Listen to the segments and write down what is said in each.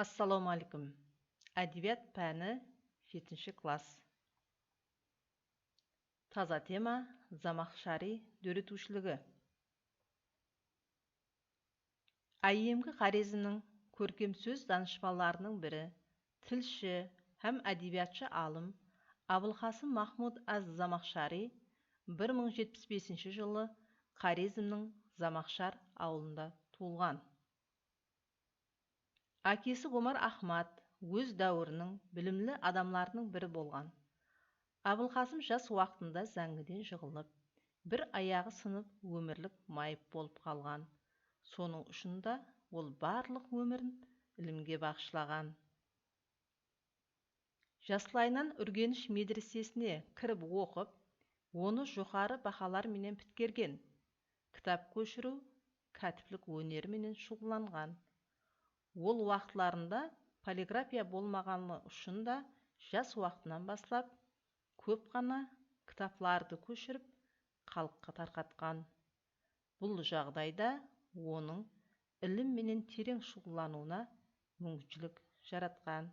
ассалаумағалейкум әдебиет пәні жетінші класс. Таза тема замақшари дөретушілігі әйемгі хорезмнің көркем сөз данышпанларының бірі тілші һәм әдебиетші алым абылқасым махмуд аз замақшари 1075 жылы хорезмнің замақшар ауылында туылған. Әкесі омар ахмад өз дәуірінің білімлі адамдарының бірі болған. Әбілқасым жас уақытында зәңгіден жығылып бір аяғы сынып өмірлік майып болып қалған. Соның ұшында ол барлық өмірін ілімге бағышлаған. Жаслайынан үргеніш медресесіне кіріп оқып оны жоғары бақаларменен біткерген кітап көшіру кәтіплік өнеріменен шұғылданған ол уақытларында полиграфия болмағаны үшін да жас уақытынан бастап көп қана кітапларды көшіріп халыққа тарқатқан. Бұл жағдайда оның ілімменен терең шұғылдануына мүмкіншілік жаратқан.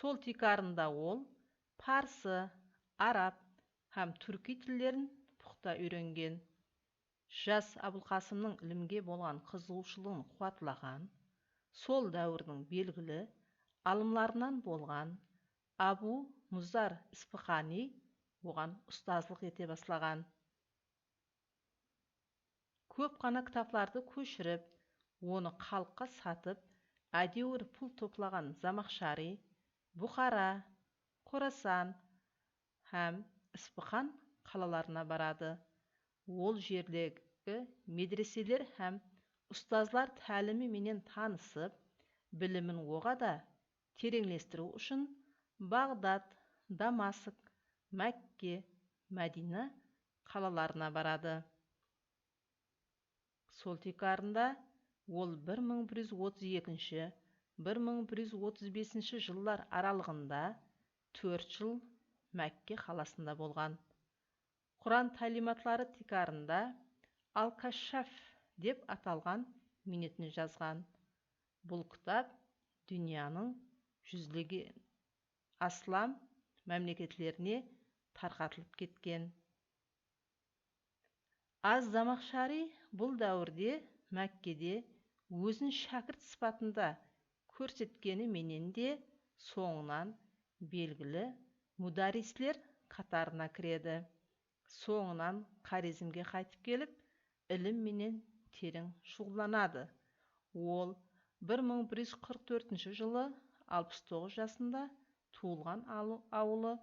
Сол тикарында ол парсы араб һәм түркі тілдерін пұхта үйренген. Жас әбілқасымның ілімге болған қызығушылығын қуатлаған сол дәуірдің белгілі алымларынан болған абу музар испахани оған ұстазлық ете бастаған. Көп қана кітапларды көшіріп оны халыққа сатып әдеуір пұл топлаған замақшари бұхара қорасан һәм испахан қалаларына барады. Ол жерлегі медреселер һәм ұстазлар менен танысып білімін оғада тереңлестіру үшін бағдат дамаск мәкке мәдина қалаларына барады. Сол текарында ол 1132-1135 жылдар аралығында төрт жыл мәкке қаласында болған. Құран тәлиматлары тикарында ал кашшаф деп аталған минетін жазған. Бұл кітап дүнияның жүздеген аслам мәмлекетлеріне тарқатылып кеткен. Аз замақшари бұл дәуірде мәккеде өзін шәкірт сыпатында менен де соңынан белгілі мұдарислер қатарына кіреді. Соңынан хорезмге қайтып келіп ілімменен терең шұғылданады. Ол 1144 жылы 69 жасында туылған ауылы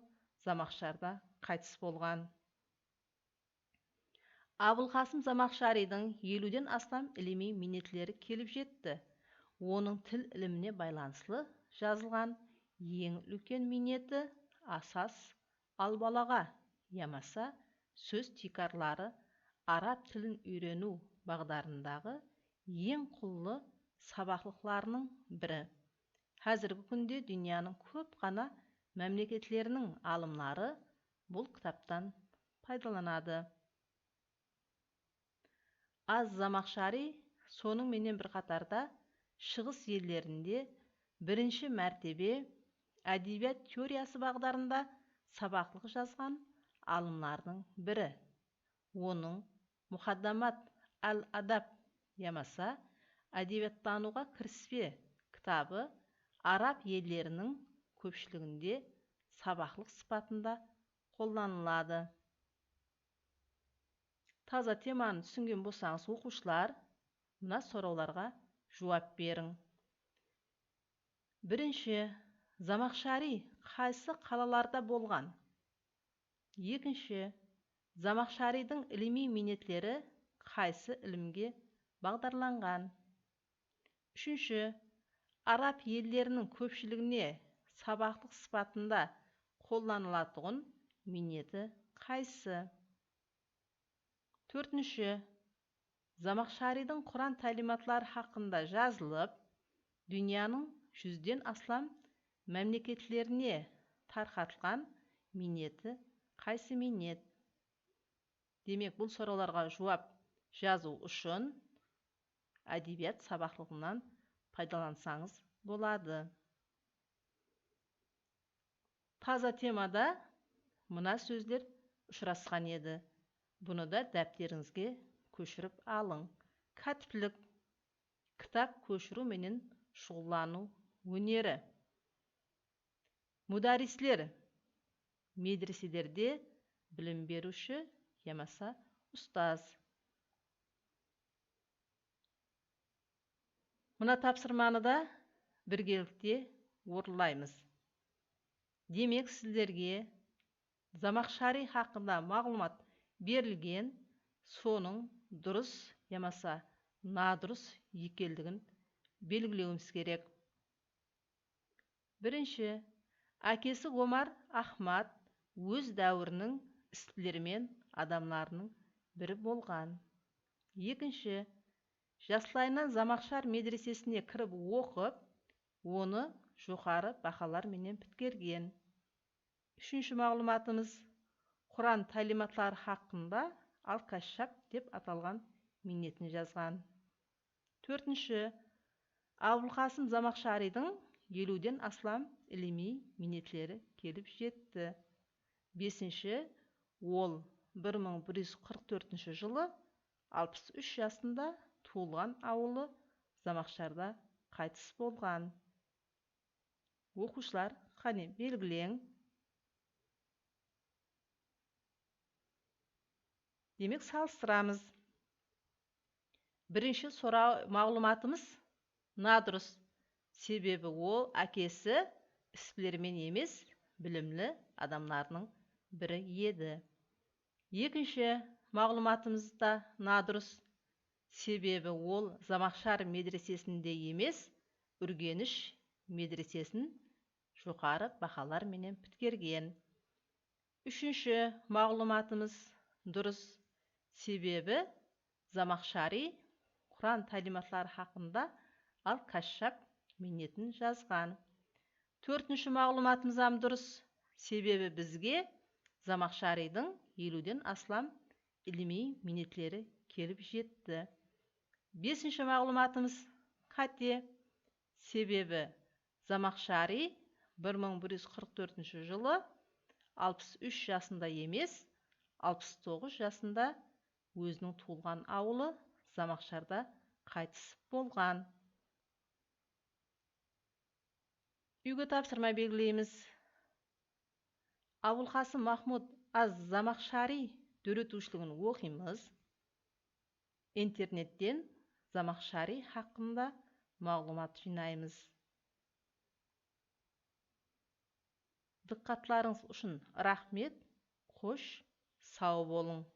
замақшарда қайтыс болған. Абылқасым замақшаридің елуден астам іліми минетлері келіп жетті. Оның тіл іліміне байланыслы жазылған ең үлкен минеті асас албалаға ямаса сөз тикарлары араб тілін үйрену бағдарындағы ең құллы сабақлықларының бірі. Қазіргі күнде дүнияның көп қана мемлекетлерінің алымлары бұл кітаптан пайдаланады. Аз замақшари соның менен бір қатарда шығыс елдерінде бірінші мәртебе әдебиет теориясы бағдарында сабақлық жазған алымлардың бірі. Оның мұхаддамат әл адаб ямаса әдебиеттануға кіріспе кітабы араб елдерінің көпшілігінде сабақлық сипатында қолданылады. Таза теманы түсінген болсаңыз оқушылар мына сұрауларға жауап берің. Бірінші замақшари қайсы қалаларда болған? Екінші замақшаридің іліми минетлері қайсы ілімге бағдарланған? Үшінші араб елдерінің көпшілігіне сабақтық сипатында қолданылатұғын минеті қайсы? Төртінші замақшаридің құран тәлиматлары хақында жазылып дүнияның жүзден астам мәмлекетлеріне тарқатылған минеті қайсы минет? Демек бұл сұрауларға жауап жазу үшін әдебиет сабақтылығынан пайдалансаңыз болады. Таза темада мына сөздер ұшырасқан еді. Бұны да дәптеріңізге көшіріп алың. Кәтіплік кітап көшіру менен шұғыллану өнері. Мұдарислер медреселерде білім беруші ямаса ұстаз мына тапсырманы да біргелікте орындаймыз. Демек сіздерге замақшари хақында мағлұмат берілген соның дұрыс ямаса надұрыс екендігін белгілеуіміз керек. Бірінші әкесі омар ахмад өз дәуірінің істілері мен адамдарының бірі болған. Екінші жасылайынан замақшар медресесіне кіріп оқып оны жоғары бақаларменен біткерген үшінші мағлұматымыз құран тәлиматлары хақында ал кашшап деп аталған минетін жазған. Төртінші абылқасым замақшаридың елуден астам іліми минетлері келіп жетті. Бесінші ол 1144 жылы 63 жасында туылған ауылы замақшарда қайтыс болған. Оқушылар қане белгілең. Демек салыстырамыз. Бірінші сұрау мағлұматымыз надұрыс себебі ол әкесі іскілермен емес білімлі адамдардың бірі еді. Екінші мағлұматымызда надұрыс. Себебі ол замақшар медресесінде емес үргеніш медресесін жоғары бақаларменен біткерген үшінші мағлұматымыз дұрыс. Себебі замақшари құран тәлиматлары хақында ал кашшап минетін жазған. Төртінші мағлұматымыз дұрыс. Себебі бізге замақшаридың елуден астам іліми минетлері келіп жетті. Бесінші мағлұматымыз қате. Себебі замақшари 1144 жылы 63 жасында емес 69 жасында өзінің туылған ауылы замақшарда қайтыс болған. Үйге тапсырма белгілейміз. Абылқасым махмуд аз замақшари дөретушілігін оқимыз. Интернеттен замақшари хақында мағлұмат жинаймыз. Диққатларыңыз үшін рахмет. Қош сау болың